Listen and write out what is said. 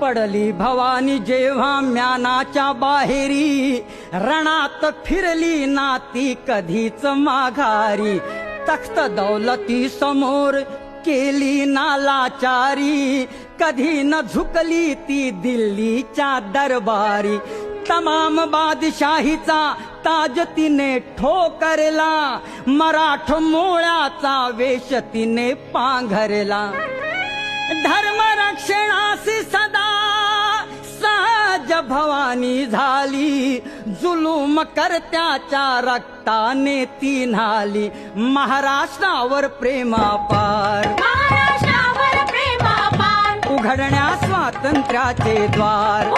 पडली भवानी जेव्हा म्यानाच्या बाहेरी रणात फिरली नाती कधीच माघारी. तख्त दौलती समोर केली नालाचारी कधी न झुकली ती दिल्लीच्या दरबारी. तमाम बादशाहीचा ताज तिने ठोकरला मराठ मोळ्याचा वेश तिने पांघरला. धर सहज भवानी झाली जुलूम करत्याच्या रक्ताने ती न्हाली. महाराष्ट्रावर प्रेमापार. उघडण्या स्वातंत्र्याचे द्वार.